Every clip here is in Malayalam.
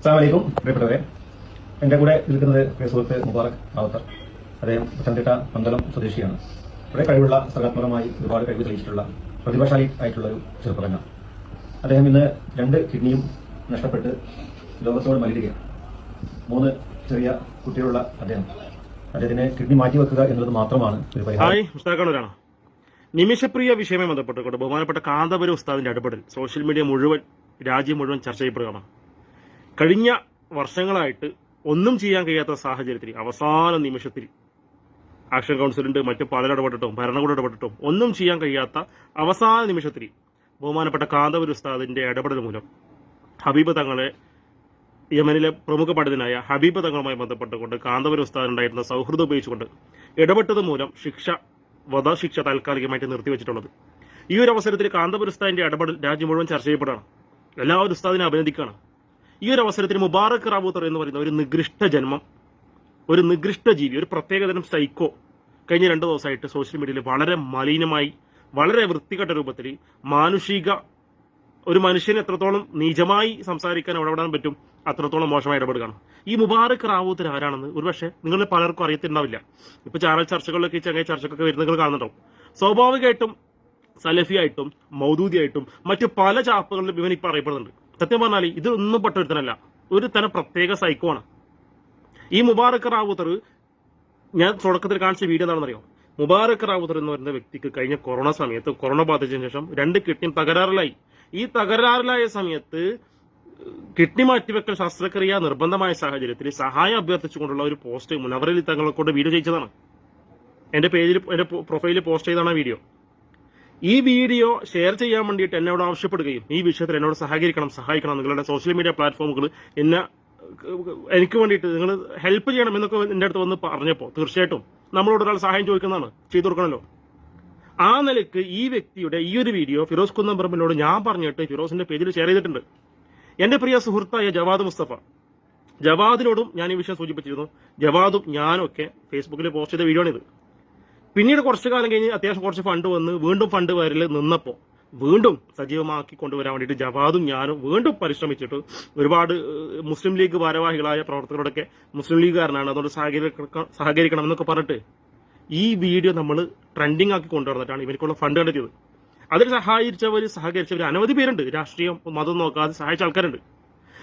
അസ്സാമലൈക്കും പ്രിയപ്പെട്ടവരെ. എന്റെ കൂടെ നിൽക്കുന്നത് സുഹൃത്ത് മുബാറക് റാവത്തർ അദ്ദേഹം പത്തനംതിട്ട പന്തലം സ്വദേശിയാണ്. വളരെ കഴിവുള്ള സർഗാത്മകമായി ഒരുപാട് കഴിവ് തെളിയിച്ചിട്ടുള്ള പ്രതിഭാശാലി ആയിട്ടുള്ള ഒരു ചെറുപ്പകന അദ്ദേഹം ഇന്ന് രണ്ട് കിഡ്നിയും നഷ്ടപ്പെട്ട് ലോകത്തോട് മലിടുകയാണ് മൂന്ന് ചെറിയ കുട്ടികളുള്ള അദ്ദേഹം. അദ്ദേഹത്തിന് കിഡ്നി മാറ്റിവെക്കുക എന്നത് മാത്രമാണ് ഒരു പരിഹാരം. നിമിഷപ്രിയ വിഷയവുമായി ബന്ധപ്പെട്ടുകൊണ്ട് ബഹുമാനപ്പെട്ട കാന്തപുര ഉസ്താദിന്റെ ഇടപെടൽ സോഷ്യൽ മീഡിയ മുഴുവൻ രാജ്യം മുഴുവൻ ചർച്ച ചെയ്യപ്പെടുകയാണ്. കഴിഞ്ഞ വർഷങ്ങളായിട്ട് ഒന്നും ചെയ്യാൻ കഴിയാത്ത സാഹചര്യത്തിൽ അവസാന നിമിഷത്തിൽ ആക്ഷൻ കൗൺസിലുണ്ട് മറ്റു പലരും ഇടപെട്ടിട്ടും ഭരണകൂടം ഇടപെട്ടിട്ടും ഒന്നും ചെയ്യാൻ കഴിയാത്ത അവസാന നിമിഷത്തിൽ ബഹുമാനപ്പെട്ട കാന്തപുര ഉസ്താദിന്റെ ഇടപെടൽ മൂലം ഹബീബ് തങ്ങളെ യമനിലെ പ്രമുഖ പണ്ഡിതനായ ഹബീബ് തങ്ങളുമായി ബന്ധപ്പെട്ടുകൊണ്ട് കാന്തപുര ഉസ്താദിനുണ്ടായിരുന്ന സൗഹൃദം ഉപയോഗിച്ചുകൊണ്ട് ഇടപെട്ടത് മൂലം ശിക്ഷ വധശിക്ഷ താൽക്കാലികമായിട്ട് നിർത്തിവെച്ചിട്ടുള്ളത്. ഈ ഒരു അവസരത്തിൽ കാന്തപുര ഉസ്താദിന്റെ ഇടപെടൽ രാജ്യം മുഴുവൻ ചർച്ച ചെയ്യപ്പെടുകയാണ്. എല്ലാവരും ഉസ്താദിനെ അഭിനന്ദിക്കുകയാണ്. ഈ ഒരു അവസരത്തിൽ മുബാറക് റാബൂത്തർ എന്ന് പറയുന്ന ഒരു നികൃഷ്ട ജന്മം ഒരു നികൃഷ്ട ജീവി ഒരു പ്രത്യേകതരം സൈക്കോ കഴിഞ്ഞ രണ്ട് ദിവസമായിട്ട് സോഷ്യൽ മീഡിയയിൽ വളരെ മലിനമായി വളരെ വൃത്തികെട്ട രൂപത്തിൽ മാനുഷിക ഒരു മനുഷ്യന് എത്രത്തോളം നിജമായി സംസാരിക്കാൻ ഇടപെടാൻ പറ്റും അത്രത്തോളം മോശമായി ഇടപെടുകയാണ്. ഈ മുബാറക് റാവൂത്തർ ആരാണെന്ന് ഒരുപക്ഷെ നിങ്ങളിൽ പലർക്കും അറിയത്തിണ്ടാവില്ല. ഇപ്പൊ ചാനൽ ചർച്ചകളിലൊക്കെ ചങ്ങായി ചർച്ചക്കൊക്കെ നിങ്ങൾ കാണുന്നുണ്ടാവും. സ്വാഭാവികമായിട്ടും സലഫിയായിട്ടും മൗദൂദിയായിട്ടും മറ്റു പല ചാപ്പുകളിലും ഇവൻ ഇപ്പൊ അറിയപ്പെടുന്നുണ്ട്. സത്യം പറഞ്ഞാൽ ഇതൊന്നും പെട്ടൊരുത്തനല്ല. ഒരു തരം പ്രത്യേക സൈക്കോ ആണ്. ഈ മുബാറക് റാവുത്തർ ഞാൻ തുടക്കത്തിൽ കാണിച്ച വീഡിയോ എന്താണെന്നറിയോ? മുബാറക് റാവുത്തർ എന്ന് പറയുന്ന വ്യക്തിക്ക് കഴിഞ്ഞ കൊറോണ സമയത്ത് കൊറോണ ബാധിച്ചതിന് ശേഷം രണ്ട് കിഡ്നിയും തകരാറിലായി. ഈ തകരാറിലായ സമയത്ത് കിഡ്നി മാറ്റിവെക്കൽ ശസ്ത്രക്രിയ നിർബന്ധമായ സാഹചര്യത്തിൽ സഹായം അഭ്യർത്ഥിച്ചുകൊണ്ടുള്ള ഒരു പോസ്റ്റ് മുനവറിൽ തങ്ങളെ കൊണ്ട് വീഡിയോ ചെയ്യിച്ചതാണ്. എന്റെ പേജിൽ എന്റെ പ്രൊഫൈലിൽ പോസ്റ്റ് ചെയ്താണ് വീഡിയോ ഈ വീഡിയോ ഷെയർ ചെയ്യാൻ വേണ്ടിയിട്ട് എന്നോട് ആവശ്യപ്പെടുകയും ഈ വിഷയത്തിൽ എന്നോട് സഹകരിക്കണം സഹായിക്കണം നിങ്ങളുടെ സോഷ്യൽ മീഡിയ പ്ലാറ്റ്ഫോമുകൾ എന്നെ എനിക്ക് വേണ്ടിയിട്ട് നിങ്ങൾ ഹെൽപ്പ് ചെയ്യണം എന്നൊക്കെ എന്റെ അടുത്ത് വന്ന് പറഞ്ഞപ്പോൾ തീർച്ചയായിട്ടും നമ്മളോട് ഒരാൾ സഹായം ചോദിക്കുന്നതാണ്. ചെയ്തു കൊടുക്കണമല്ലോ. ആ നിലയ്ക്ക് ഈ വ്യക്തിയുടെ ഈ ഒരു വീഡിയോ ഫിറോസ് കുന്നംപറമ്പിനോട് ഞാൻ പറഞ്ഞിട്ട് ഫിറോസിന്റെ പേജിൽ ഷെയർ ചെയ്തിട്ടുണ്ട്. എന്റെ പ്രിയ സുഹൃത്തായ ജവാദ് മുസ്തഫ. ജവാദിനോടും ഞാൻ ഈ വിഷയം സൂചിപ്പിച്ചിരുന്നു. ജവാദും ഞാനൊക്കെ ഫേസ്ബുക്കിൽ പോസ്റ്റ് ചെയ്ത വീഡിയോ ആണിത്. പിന്നീട് കുറച്ചു കാലം കഴിഞ്ഞ് അത്യാവശ്യം കുറച്ച് ഫണ്ട് വന്ന് വീണ്ടും ഫണ്ട് വരൽ നിന്നപ്പോൾ വീണ്ടും സജീവമാക്കി കൊണ്ടുവരാൻ വേണ്ടിയിട്ട് ജവാദും ഞാനും വീണ്ടും പരിശ്രമിച്ചിട്ട് ഒരുപാട് മുസ്ലിം ലീഗ് ഭാരവാഹികളായ പ്രവർത്തകരോടൊക്കെ മുസ്ലിം ലീഗുകാരനാണ്. അതുകൊണ്ട് സഹകരിക്ക- സഹകരിക്കണം എന്നൊക്കെ പറഞ്ഞിട്ട് ഈ വീഡിയോ നമ്മൾ ട്രെൻഡിങ് ആക്കി കൊണ്ടുവന്നിട്ടാണ് ഇവർക്കുള്ള ഫണ്ട് കണ്ടെത്തിയത്. അതിൽ സഹായിച്ചവർ സഹകരിച്ചവർ അനവധി പേരുണ്ട്. രാഷ്ട്രീയം മതം നോക്കാതെ സഹായിച്ച ആൾക്കാരുണ്ട്.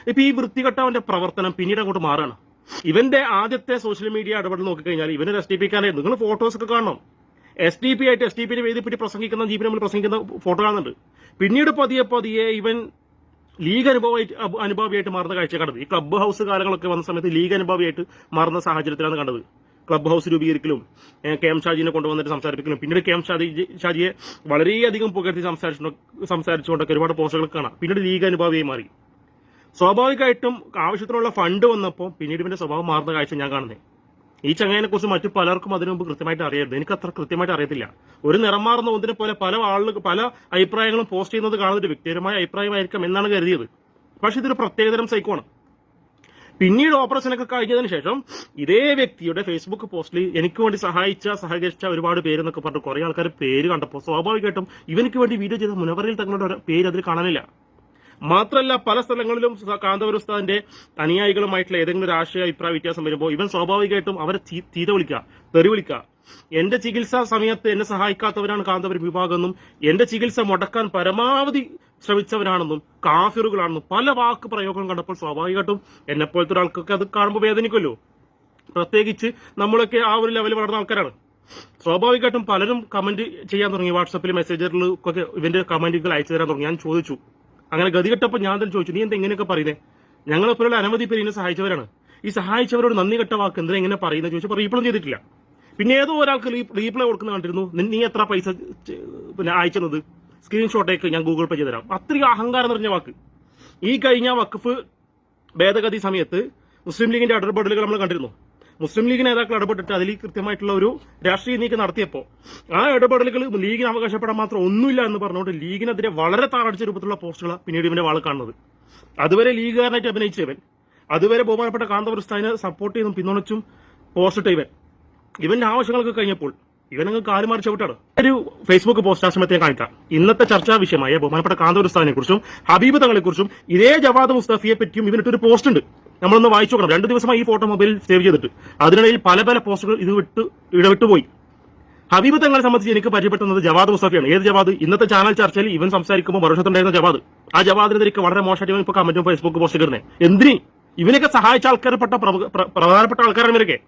ഇപ്പൊ ഈ വൃത്തികെട്ടവന്റെ പ്രവർത്തനം പിന്നീട് അങ്ങോട്ട് മാറാണ്. ഇവന്റെ ആദ്യത്തെ സോഷ്യൽ മീഡിയ ഇടപെടൽ നോക്കിക്കഴിഞ്ഞാൽ ഇവന് എസ് ടി പിക്കാനായിരുന്നു നിങ്ങൾ ഫോട്ടോസ് ഒക്കെ കാണണം. എസ് ടി പി ആയിട്ട് എസ് ടി പിന്റെ വേദി പറ്റി പ്രസംഗിക്കുന്ന ജീവൻ നമ്മൾ പ്രസംഗിക്കുന്ന ഫോട്ടോ കാണുന്നുണ്ട്. പിന്നീട് പതിയെ പതിയെ ഇവൻ ലീഗ് അനുഭവമായിട്ട് അബ് അനുഭാവിയായിട്ട് മാറുന്ന കാഴ്ച കണ്ടത്. ഈ ക്ലബ്ബ് ഹൗസ് കാലങ്ങളൊക്കെ വന്ന സമയത്ത് ലീഗ് അനുഭാവിയായിട്ട് മാറുന്ന സാഹചര്യത്തിലാണ് കണ്ടത്. ക്ലബ്ബ് ഹൗസ് രൂപീകരിക്കലും കെ എം ഷാജിനെ കൊണ്ടുവന്നിട്ട് സംസാരിപ്പിക്കലും പിന്നീട് കെ എം ഷാജി ഷാജിയെ വളരെയധികം പുകഴ്ത്തി സംസാരിച്ചു സംസാരിച്ചുകൊണ്ടൊക്കെ ഒരുപാട് പോസ്റ്റുകൾ കാണാം. പിന്നീട് ലീഗ് അനുഭാവിയായി മാറി. സ്വാഭാവികമായിട്ടും ആവശ്യത്തിനുള്ള ഫണ്ട് വന്നപ്പോൾ പിന്നീട് ഇവന്റെ സ്വഭാവം മാറുന്ന കാഴ്ച ഞാൻ കാണുന്നത് ഈ ചങ്ങായിനെ കുറിച്ച് മറ്റു പലർക്കും അതിനു മുമ്പ് കൃത്യമായിട്ട് അറിയരുത്. എനിക്ക് അത്ര കൃത്യമായിട്ട് അറിയത്തില്ല. ഒരു നിറം മാറുന്ന ഒന്നിനെ പോലെ പല ആളുകൾ പല അഭിപ്രായങ്ങളും പോസ്റ്റ് ചെയ്യുന്നത് കാണുന്നത് വ്യക്തിപരമായ അഭിപ്രായമായിരിക്കും എന്നാണ് കരുതിയത്. പക്ഷെ ഇതൊരു പ്രത്യേകതരം സൈക്കോണ് പിന്നീട് ഓപ്പറേഷനൊക്കെ കഴിഞ്ഞതിന് ശേഷം ഇതേ വ്യക്തിയുടെ ഫേസ്ബുക്ക് പോസ്റ്റിൽ എനിക്ക് വേണ്ടി സഹായിച്ച സഹകരിച്ച ഒരുപാട് പേര് എന്നൊക്കെ പറഞ്ഞു കുറെ ആൾക്കാർ പേര് കണ്ടപ്പോൾ സ്വാഭാവികമായിട്ടും ഇവനിക്ക് വേണ്ടി വീഡിയോ ചെയ്ത മുനവറിൽ തങ്ങളുടെ പേര് അതിൽ കാണാനില്ല. മാത്രമല്ല പല സ്ഥലങ്ങളിലും കാന്തപുരം ഉസ്താദിന്റെ അനുയായികളുമായിട്ടുള്ള ഏതെങ്കിലും രാഷ്ട്രീയ അഭിപ്രായ വ്യത്യാസം വരുമ്പോൾ ഇവൻ സ്വാഭാവികമായിട്ടും അവരെ തീത വിളിക്കുക തെറി വിളിക്കുക. എന്റെ ചികിത്സാ സമയത്ത് എന്നെ സഹായിക്കാത്തവരാണ് കാന്തപുരം വിഭാഗം എന്നും എന്റെ ചികിത്സ മുടക്കാൻ പരമാവധി ശ്രമിച്ചവരാണെന്നും കാഫിറുകളാണെന്നും പല വാക്ക് പ്രയോഗം കണ്ടപ്പോൾ സ്വാഭാവികമായിട്ടും എന്നെപ്പോലത്തെ ഒരാൾക്കൊക്കെ അത് കാണുമ്പോൾ വേദനിക്കുമല്ലോ. പ്രത്യേകിച്ച് നമ്മളൊക്കെ ആ ഒരു ലെവലിൽ വളർന്ന ആൾക്കാരാണ്. സ്വാഭാവികമായിട്ടും പലരും കമന്റ് ചെയ്യാൻ തുടങ്ങി. വാട്സപ്പിൽ മെസ്സേജറിൽ ഒക്കെ ഇവന്റെ കമന്റുകൾ അയച്ചു തരാൻ തുടങ്ങി. ഞാൻ ചോദിച്ചു. അങ്ങനെ ഗതികെട്ടപ്പോൾ ഞാൻ തന്നെ ചോദിച്ചു നീ എന്താ ഇങ്ങനെയൊക്കെ പറയുന്നത് ഞങ്ങളെപ്പോലുള്ള അനവധി പേര് ഇതിനെ സഹായിച്ചവരാണ്. ഈ സഹായിച്ചവരോട് നന്ദി കെട്ട വാക്ക് എന്തിനാ ഇങ്ങനെ പറയുന്നത് ചോദിച്ചപ്പോൾ റീപ്ലൈ ചെയ്തിട്ടില്ല. പിന്നെ ഏതോ ഒരാൾക്ക് റീപ്ലൈ കൊടുക്കുന്ന കണ്ടിരുന്നു. നീ എത്ര പൈസ പിന്നെ അയച്ചത്? സ്ക്രീൻഷോട്ടേക്ക് ഞാൻ ഗൂഗിൾ പേ ചെയ്ത് തരാം അത്രയും അഹങ്കാരം നിറഞ്ഞ വാക്ക്. ഈ കഴിഞ്ഞ വഖഫ് ഭേദഗതി സമയത്ത് മുസ്ലിം ലീഗിന്റെ ഇടപെടലുകൾ നമ്മൾ കണ്ടിരുന്നു. മുസ്ലിം ലീഗ് നേതാക്കൾ ഇടപെട്ടിട്ട് അതിൽ കൃത്യമായിട്ടുള്ള ഒരു രാഷ്ട്രീയ നീക്കം നടത്തിയപ്പോൾ ആ ഇടപെടലുകൾ ലീഗിന് അവകാശപ്പെടാൻ മാത്രം ഒന്നുമില്ല എന്ന് പറഞ്ഞുകൊണ്ട് ലീഗിനെതിരെ വളരെ താറടിച്ച രൂപത്തിലുള്ള പോസ്റ്റുകളാണ് പിന്നീട് ഇവന്റെ വാൾ കാണുന്നത്. അതുവരെ ലീഗുകാരനായിട്ട് അഭിനയിച്ചവൻ അതുവരെ ബഹുമാനപ്പെട്ട കാന്തപുരസ്ഥാനെ സപ്പോർട്ട് ചെയ്തും പിന്തുണച്ചും പോസ്റ്റ് ഇവൻ. ഇവന്റെ ആവശ്യങ്ങളൊക്കെ കഴിഞ്ഞപ്പോൾ ഇവനങ്ങ് കാലുമാറി ചവിട്ടാണ്. ഒരു ഫേസ്ബുക്ക് പോസ്റ്റ് ആ സമയത്ത് ഞാൻ കാണിക്കാം. ഇന്നത്തെ ചർച്ചാ വിഷയമായ ബഹുമാനപ്പെട്ട കാന്തപുരസ്ഥാനെ കുറിച്ചും ഹബീബ് തങ്ങളെ കുറിച്ചും ഇതേ ജവാദ് മുസ്തഫിയെ പറ്റിയും ഇവനിട്ടൊരു പോസ്റ്റ് ഉണ്ട്. നമ്മളൊന്ന് വായിച്ചു നോക്കണം. രണ്ട് ദിവസമായി ഈ ഫോട്ടോ മൊബൈലിൽ സേവ് ചെയ്തിട്ട്. അതിനിടയിൽ പല പല പോസ്റ്റുകൾ ഇത് വിട്ട് ഇടവിട്ടുപോയി ഹബീബ് തങ്ങളെ സംബന്ധിച്ച് എനിക്ക് പരിചയപ്പെടുന്നത് ജവാദ് മുസ്തഫിയാണ്. ഏത് ജവാദ്? ഇന്നത്തെ ചാനൽ ചർച്ചയിൽ ഇവൻ സംസാരിക്കുമ്പോൾ മറുവശത്തുണ്ടായിരുന്ന ജവാദ്. ആ ജവാദിനെതിരെ വളരെ മോശമായിട്ട് ഇപ്പോൾ ഇപ്പൊ കമന്റും ഫേസ്ബുക്ക് പോസ്റ്റ് ഇടുന്നത് എന്തിന്? ഇവനൊക്കെ സഹായിച്ച ആൾക്കാരപ്പെട്ട പ്രധാനപ്പെട്ട ആൾക്കാരാണ് ഇവരൊക്കെ.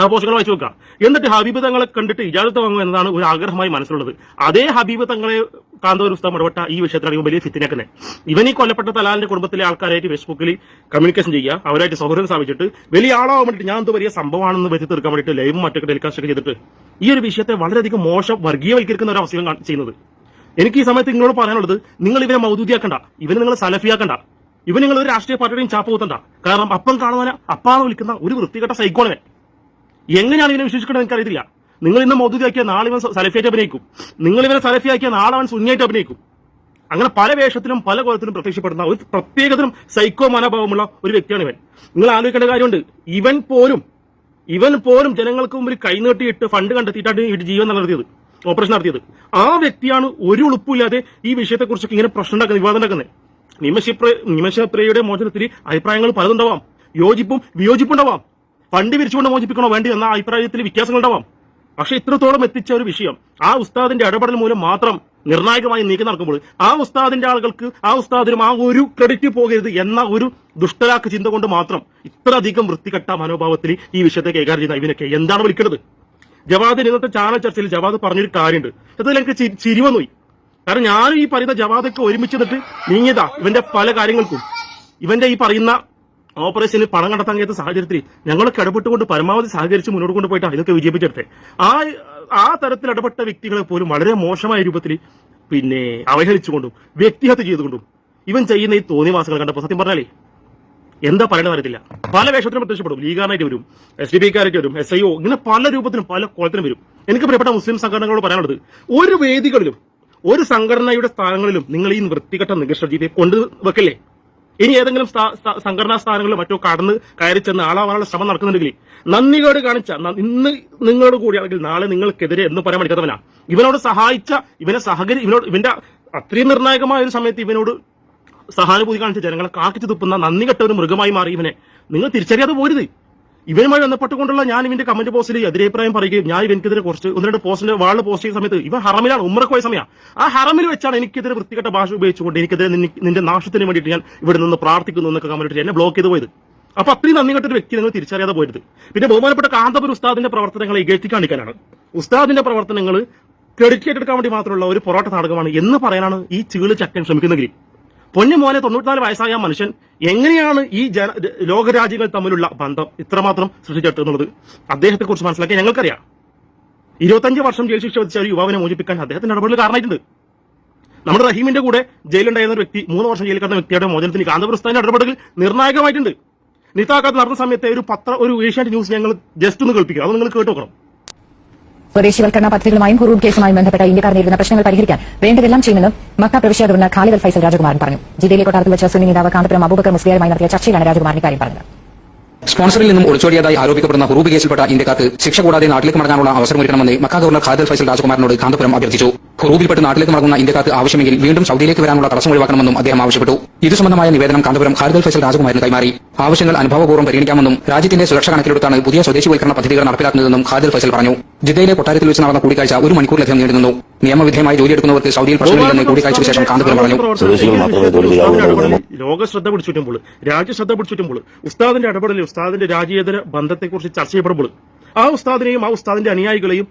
ആ പോസ്റ്റുകൾ വായിച്ചു നോക്കുക. എന്നിട്ട് ഹബീബ് തങ്ങളെ കണ്ടിട്ട് ഇജാദത്ത് വാങ്ങുക എന്നതാണ് ഒരു ആഗ്രഹമായി മനസ്സിലുള്ളത്. അതേ ഹബീബ് തങ്ങളെ കാന്തോർ ഉസ്താം ഇടപെട്ട ഈ വിഷയത്തിലാണ് വലിയ ഫിത്തിനാക്കുന്നത് ഇവൻ ഈ കൊല്ലപ്പെട്ട തലാലിന്റെ കുടുംബത്തിലെ ആൾക്കാരായിട്ട് ഫേസ്ബുക്കിൽ കമ്മ്യൂണിക്കേഷൻ ചെയ്യുക അവരായിട്ട് സൗഹൃദം സ്ഥാപിച്ചിട്ട് വലിയ ആളാവാൻ വേണ്ടിയിട്ട് ഞാൻ എന്ത് വലിയ സംഭവമാണെന്ന് വെച്ച് തീർക്കാൻ വേണ്ടിയിട്ട് ലൈവും മറ്റൊക്കെ ടെലികാസ്റ്റ് ഒക്കെ ചെയ്തിട്ട് ഈ ഒരു വിഷയത്തെ വളരെയധികം മോശം വർഗീയവൽക്കരിക്കുന്ന ഒരു അവസ്ഥയും ചെയ്യുന്നത്. എനിക്ക് ഈ സമയത്ത് നിങ്ങളോട് പറയാനുള്ളത് നിങ്ങൾ ഇവനെ മൗദൂദിയാക്കണ്ട ഇവനെ നിങ്ങൾ സലഫിയാക്കണ്ട ഇവൻ നിങ്ങൾ ഒരു രാഷ്ട്രീയ പാർട്ടിയുടെയും ചാപ്പ് കൂത്തണ്ട. കാരണം അപ്പം കാണുവാൻ അപ്പാന്ന് വിളിക്കുന്ന ഒരു വൃത്തികെട്ട സൈക്കോളവൻ എങ്ങനെയാണ് ഇവനെ വിശ്വസിക്കേണ്ടത് എനിക്കറിയത്തില്ല. നിങ്ങൾ ഇന്ന് മൗദൂദിയാക്കിയ നാളെ ഇവൻ സലഫിയായിട്ട് അഭിനയിക്കും. നിങ്ങൾ ഇവനെ സലഫിയാക്കിയ നാളെ അവൻ സുന്നിയായിട്ട് അഭിനയിക്കും. അങ്ങനെ പല വേഷത്തിലും പല കോലത്തിലും പ്രത്യക്ഷപ്പെടുന്ന ഒരു പ്രത്യേകതരം സൈക്കോ മനോഭാവമുള്ള ഒരു വ്യക്തിയാണ് ഇവൻ. നിങ്ങൾ ആലോചിക്കേണ്ട കാര്യമുണ്ട്. ഇവൻ പോലും ഇവൻ പോലും ജനങ്ങൾക്ക് മുമ്പിൽ കൈനീട്ടിയിട്ട് ഫണ്ട് കണ്ടെത്തിയിട്ടാണ് ഈ ജീവൻ നടത്തിയത് ഓപ്പറേഷൻ നടത്തിയത്. ആ വ്യക്തിയാണ് ഒരു ഉളുപ്പില്ലാതെ ഈ വിഷയത്തെക്കുറിച്ചൊക്കെ ഇങ്ങനെ പ്രശ്നം ഉണ്ടാക്കുന്നത് വിവാദം ഉണ്ടാക്കുന്നത്. നിമശപ്ര നിമശപ്രിയയുടെ മോചനത്തിൽ അഭിപ്രായങ്ങൾ പലതുണ്ടാവാം. യോജിപ്പും വിയോജിപ്പുണ്ടാവാം ഫണ്ട് വിരിച്ചുകൊണ്ട് മോചിപ്പിക്കണോ വേണ്ടി എന്ന അഭിപ്രായത്തിൽ വ്യത്യാസങ്ങളുണ്ടാവാം. പക്ഷെ ഇത്രത്തോളം എത്തിച്ച ഒരു വിഷയം ആ ഉസ്താദിന്റെ ഇടപെടൽ മൂലം മാത്രം നിർണായകമായി നീക്കി നടക്കുമ്പോൾ ആ ഉസ്താദിന്റെ ആളുകൾക്ക് ആ ഉസ്താദിനും ആ ഒരു ക്രെഡിറ്റ് പോകരുത് എന്ന ഒരു ദുഷ്ടലാക്ക് ചിന്ത കൊണ്ട് മാത്രം ഇത്രയധികം വൃത്തികെട്ട മനോഭാവത്തിൽ ഈ വിഷയത്തെ കൈകാര്യം ചെയ്യുന്ന ഇവനൊക്കെ എന്താണ് വിളിക്കുന്നത്? ജവാദിന് ഇന്നത്തെ ചാനൽ ചർച്ചയിൽ ജവാദ് പറഞ്ഞൊരു കാര്യമുണ്ട്. അതിൽ എനിക്ക് ചിരിവന്നുപോയി ചിരി വന്നുപോയി കാരണം ഞാനും ഈ പറയുന്ന ജവാദൊക്കെ ഒരുമിച്ച് നിന്നിട്ട് നീങ്ങിയതാ ഇവന്റെ പല കാര്യങ്ങൾക്കും. ഇവന്റെ ഈ പറയുന്ന ഓപ്പറേഷനിൽ പണം കണ്ടെത്താൻ കഴിയാത്ത സാഹചര്യത്തിൽ ഞങ്ങളൊക്കെ ഇടപെട്ടുകൊണ്ട് പരമാവധി സഹകരിച്ച് മുന്നോട്ട് കൊണ്ടുപോയിട്ടാണ് ഇതൊക്കെ വിജയിപ്പിച്ചെടുത്തത്. ആ ആ തരത്തിൽ ഇടപെട്ട വ്യക്തികളെ പോലും വളരെ മോശമായ രൂപത്തിൽ പിന്നെ അവഹേളിച്ചുകൊണ്ടും വ്യക്തിഹത്യ ചെയ്തുകൊണ്ടും ഇവൻ ചെയ്യുന്ന ഈ തോന്നിവാസങ്ങൾ കണ്ടപ്പോൾ സത്യം പറഞ്ഞാലേ എന്താ പറയണമെന്ന് അറിയത്തില്ല. പല വേഷത്തിനും പ്രത്യക്ഷപ്പെടും. ലീഗാനായിട്ട് വരും എസ് ഡി പിക്കാരായിട്ട് വരും എസ് ഐ ഒ ഇങ്ങനെ പല രൂപത്തിലും പല കോലത്തിലും വരും. എനിക്ക് പ്രിയപ്പെട്ട മുസ്ലിം സംഘടനകളോട് പറയാനുള്ളത് ഒരു വേദികളിലും ഒരു സംഘടനയുടെ സ്ഥാനങ്ങളിലും നിങ്ങൾ ഈ വൃത്തികെട്ട നികർഷ ജീവിയെ കൊണ്ട് വെക്കല്ലേ ഇനി ഏതെങ്കിലും സംഘടനാ സ്ഥാനങ്ങളിൽ മറ്റോ കടന്ന് കയറി ചെന്ന് ആളാവാനുള്ള ശ്രമം നടക്കുന്നുണ്ടെങ്കിൽ നന്ദികേട് കാണിച്ച ഇന്ന് നിങ്ങളോട് കൂടിയാണെങ്കിൽ നാളെ നിങ്ങൾക്കെതിരെ എന്ന് പറയാൻ പഠിക്കാത്തവനാ. ഇവനോട് സഹായിച്ച ഇവനെ സഹകരി ഇവനോട് ഇവന്റെ അത്രയും നിർണായകമായ ഒരു സമയത്ത് ഇവനോട് സഹാനുഭൂതി കാണിച്ച ജനങ്ങളെ കാക്കിച്ചു തുപ്പുന്ന നന്ദി കെട്ട ഒരു മൃഗമായി മാറി ഇവനെ. നിങ്ങൾ തിരിച്ചറിയാതെ പോരുത്. ഇവനുമായി ബന്ധപ്പെട്ടുകൊണ്ടുള്ള ഞാൻ ഇവന്റെ കമന്റ് പോസ്റ്റിൽ എതിരഭിപ്രായം പറയുകയും ഞാൻ ഇവനെതിരെ കുറച്ച് ഒന്ന് രണ്ട് പോസ്റ്റിന്റെ വാൾ പോസ്റ്റ് ചെയ്യുന്ന സമയത്ത് ഇവ ഹറമിലാണ് ഉമ്മറക്ക് സമയം. ആ ഹറമിൽ വെച്ചാണ് എനിക്കെതിരെ വൃത്തികെട്ട ഭാഷ ഉപയോഗിച്ചുകൊണ്ട് എനിക്കെതിരെ നിന്റെ നാശത്തിന് വേണ്ടിയിട്ട് ഞാൻ ഇവിടെ നിന്ന് പ്രാർത്ഥിക്കുന്നു എന്നൊക്കെ കമന്റ് എന്നെ ബ്ലോക്ക് ചെയ്ത് പോയത്. അപ്പൊ അത്രയും നന്ദി കെട്ടൊരു വ്യക്തി നിങ്ങൾ തിരിച്ചറിയാതെ പോയത്. പിന്നെ ബഹുമാനപ്പെട്ട കാന്തപുര ഉസ്താദിന്റെ പ്രവർത്തനങ്ങളെ ഇകഴ്ത്തി കാണിക്കാനാണ്. ഉസ്താദിന്റെ പ്രവർത്തനങ്ങൾ ക്രെഡിറ്റ് എടുക്കാൻ വേണ്ടി മാത്രമുള്ള ഒരു പൊറോട്ട നാടകമാണ് എന്ന് പറയാനാണ് ഈ ചീൾ ചക്കൻ ശ്രമിക്കുന്നെങ്കിൽ പൊന്നു മോനെ തൊണ്ണൂറ്റിനാല് വയസ്സായ മനുഷ്യൻ എങ്ങനെയാണ് ഈ ജന ലോകരാജ്യങ്ങൾ തമ്മിലുള്ള ബന്ധം ഇത്രമാത്രം സൃഷ്ടിച്ചെടുത്തുള്ളത് അദ്ദേഹത്തെ കുറിച്ച് മനസ്സിലാക്കാൻ ഞങ്ങൾക്കറിയാം. ഇരുപത്തഞ്ച് വർഷം ജയിൽ ശിക്ഷ വിധിച്ച ഒരു യുവാവിനെ മോചിപ്പിക്കാൻ അദ്ദേഹത്തിന്റെ ഇടപെടൽ കാരണമായിട്ടുണ്ട്. നമ്മുടെ റഹീമിന്റെ കൂടെ ജയിലുണ്ടായിരുന്ന ഒരു വ്യക്തി മൂന്ന് വർഷം ജയിലിൽ കിടന്ന വ്യക്തിയുടെ മോചനത്തിന് കാന്തപുരസ്ഥാന്റെ ഇടപെടൽ നിർണായകമായിട്ടുണ്ട്. നിതാക്കാത്ത് നടന്ന സമയത്തെ ഒരു പത്ര ഒരു ഏഷ്യാനെറ്റ് ന്യൂസ് ഞങ്ങൾ ജസ്റ്റ് ഒന്ന് കേൾപ്പിക്കുക അത് നിങ്ങൾ കേട്ടു നോക്കണം. സ്വദേശിവൽക്കരണ പദ്ധതികളുമായും ഹുറൂബ് കേസുമായും ബന്ധപ്പെട്ട ഇന്ത്യക്കാർ നേരിടുന്ന പ്രശ്നങ്ങൾ പരിഹരിക്കാൻ വേണ്ടതെല്ലാം ചെയ്യുമെന്ന് മക്ക പ്രവിശ്യ ഗവർണർ ഖാലിദ് ഫൈസൽ രാജകുമാരൻ പറഞ്ഞു. ജില്ലയിലെ കൊട്ടാരത്തിൽ വെച്ച സുന്നി നേതാവ് കാന്തപുരം അബൂബക്കർ മുസ്ലിയാരുമായി നടത്തിയ ചർച്ചയിലാണ് രാജകുമാരൻ ഇക്കാര്യം പറഞ്ഞത്. സ്പോൺസറിൽ നിന്നും ഒളിച്ചോടിയതായി ആരോപിക്കപ്പെടുന്ന ഹുറൂബ് കേസിൽപ്പെട്ട ഇന്ത്യക്കാർക്ക് ശിക്ഷ കൂടാതെ നാട്ടിലേക്ക് മടങ്ങാനുള്ള അവസരമൊരുക്കണമെന്ന് മക്ക ഗവർണർ ഖാദർ ഫൈസൽ രാജകുമാരനോട് കാന്തപുരം അഭ്യർത്ഥിച്ചു. ഹുറൂബിൽപ്പെട്ട് നാട്ടിലേക്ക് മടങ്ങുന്ന ഇന്ത്യക്കാർക്ക് ആവശ്യമെങ്കിൽ വീണ്ടും സൗദിയിലേക്ക് വരാനുള്ള തടസ്സം ഒഴിവാക്കണമെന്നും അദ്ദേഹം ആവശ്യപ്പെട്ടു. ഇത് സംബന്ധമായ നിവേദനം കാന്തപുരം ഖാദർ ഫൈസൽ രാജകുമാരന് കൈമാറി. ആവശ്യങ്ങൾ അനുഭവപൂർവം പരിഗണിക്കാമെന്നും രാജ്യത്തിന്റെ സുരക്ഷ കണക്കിലെടുത്താണ് പുതിയ സ്വദേശിവൽക്കരണ പദ്ധതികൾ നടപ്പിലാക്കുന്നതെന്നും ഖാദർ ഫൈസൽ പറഞ്ഞു. ജിദ്ദയിലെ കൊട്ടാരത്തിൽ വെച്ച് നടന്ന കൂടിക്കാഴ്ച ഒരു മണിക്കൂറിലധികം നീണ്ടുനിന്നു നിയമവിധേയമായി ജോലിയെടുക്കുന്നവർക്ക് സൗദിയിൽ പ്രശ്നമില്ലെന്ന് കൂടിക്കാഴ്ചയ്ക്ക് ശേഷം കാന്തപുരം പറഞ്ഞു. ലോക ശ്രദ്ധ പിടിച്ചുറ്റുമ്പോൾ രാജ്യശ്രദ്ധ പിടിച്ചുറ്റുമ്പോൾ ഉസ്താദിന്റെ ഇടപെടലിൽ ഉസ്താദിന്റെ രാജ്യേതര ബന്ധത്തെക്കുറിച്ച് ചർച്ച ചെയ്യപ്പെടുമ്പോൾ ആ ഉസ്താദിനെയും ആ ഉസ്താദിന്റെ അനുയായികളെയും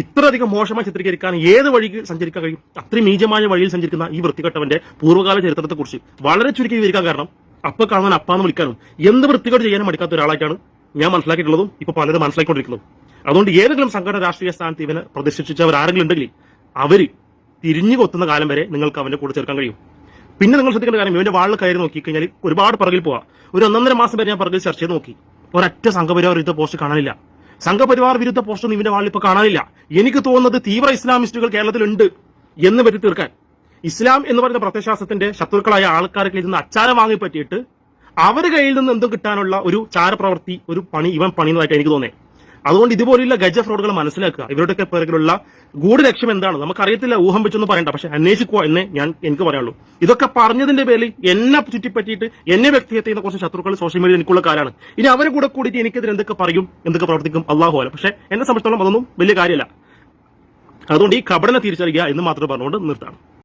ഇത്രയധികം മോശമായി ചിത്രീകരിക്കാൻ ഏത് വഴിക്ക് സഞ്ചരിക്കാൻ കഴിയും? അത്രയും നീചമായ വഴിയിൽ സഞ്ചരിക്കുന്ന ഈ വൃത്തികെട്ടവന്റെ പൂർവകാല ചരിത്രത്തെക്കുറിച്ച് വളരെ ചുരുക്കി വിവരിക്കാൻ കാരണം അപ്പ കാണാൻ അപ്പാന്ന് വിളിക്കാനും എന്ത് വൃത്തികേട് ചെയ്യാനും മടിക്കാത്ത ഒരാളായിട്ടാണ് ഞാൻ മനസ്സിലാക്കിയിട്ടുള്ളതും ഇപ്പൊ പലരും മനസ്സിലാക്കിക്കൊണ്ടിരിക്കുന്നതും അതുകൊണ്ട് ഏതെങ്കിലും സംഘടന രാഷ്ട്രീയ സ്ഥാനത്ത് ഇവനെ പ്രതിഷ്ഠിച്ചവർ ആരെങ്കിലും ഉണ്ടെങ്കിൽ അവർ തിരിഞ്ഞു കൊത്തുന്ന കാലം വരെ നിങ്ങൾക്ക് അവന്റെ കൂടെ ചേർക്കാൻ കഴിയും. പിന്നെ നിങ്ങൾ ശ്രദ്ധിക്കേണ്ട കാര്യം ഇവന്റെ വാളിൽ കയറി നോക്കി കഴിഞ്ഞാൽ ഒരുപാട് പിറകിൽ പോവാ. ഒരു ഒന്നൊന്നര മാസം വരെ ഞാൻ പിറകിൽ ചർച്ച ചെയ്ത് നോക്കി. ഒരൊറ്റ സംഘപരിവാർ ഇത് പോസ്റ്റ് കാണാനില്ല. സംഘപരിവാർ വിരുദ്ധ പോസ്റ്റർ ഇവന്റെ വാളിൽ ഇപ്പൊ കാണാനില്ല. എനിക്ക് തോന്നുന്നത് തീവ്ര ഇസ്ലാമിസ്റ്റുകൾ കേരളത്തിലുണ്ട് എന്ന് പറ്റി തീർക്കാൻ ഇസ്ലാം എന്ന് പറയുന്ന പ്രത്യശാസ്ത്രത്തിന്റെ ശത്രുക്കളായ ആൾക്കാരെ കയ്യിൽ നിന്ന് അച്ചാരം വാങ്ങി പറ്റിയിട്ട് അവരുടെ കയ്യിൽ നിന്ന് എന്തും കിട്ടാനുള്ള ഒരു ചാരപ്രവർത്തി ഒരു പണി ഇവൻ പണിയുന്നതായിട്ട് എനിക്ക് തോന്നേ അതുകൊണ്ട് ഇതുപോലെയുള്ള ഗജ ഫ്രോഡുകൾ മനസ്സിലാക്കുക. ഇവരുടെയൊക്കെ പേരിലുള്ള ഗൂഢ ലക്ഷ്യം എന്താണ്? നമുക്കറിയത്തില്ല ഊഹം വെച്ചൊന്നും പറയണ്ട. പക്ഷെ അന്വേഷിക്കുക എന്ന് ഞാൻ എനിക്ക് പറയാനുള്ളൂ. ഇതൊക്കെ പറഞ്ഞതിന്റെ പേരിൽ എന്നെ ചുറ്റിപ്പറ്റിയിട്ട് എന്നെ വ്യക്തിഹത്യ ചെയ്യുന്ന കുറച്ച് ശത്രുക്കൾ സോഷ്യൽ മീഡിയ എനിക്കുള്ള കാലാണ്. ഇനി അവരെ കൂടെ കൂടിയിട്ട് എനിക്കെതിരെ എന്തൊക്കെ പറയും എന്തൊക്കെ പ്രവർത്തിക്കും അള്ളാഹു അല്ല പക്ഷെ എന്നെ സംബന്ധിച്ചോളം അതൊന്നും വലിയ കാര്യമല്ല. അതുകൊണ്ട് ഈ കപടനെ തിരിച്ചറിയുക എന്ന് മാത്രം പറഞ്ഞുകൊണ്ട് നിർത്താണ്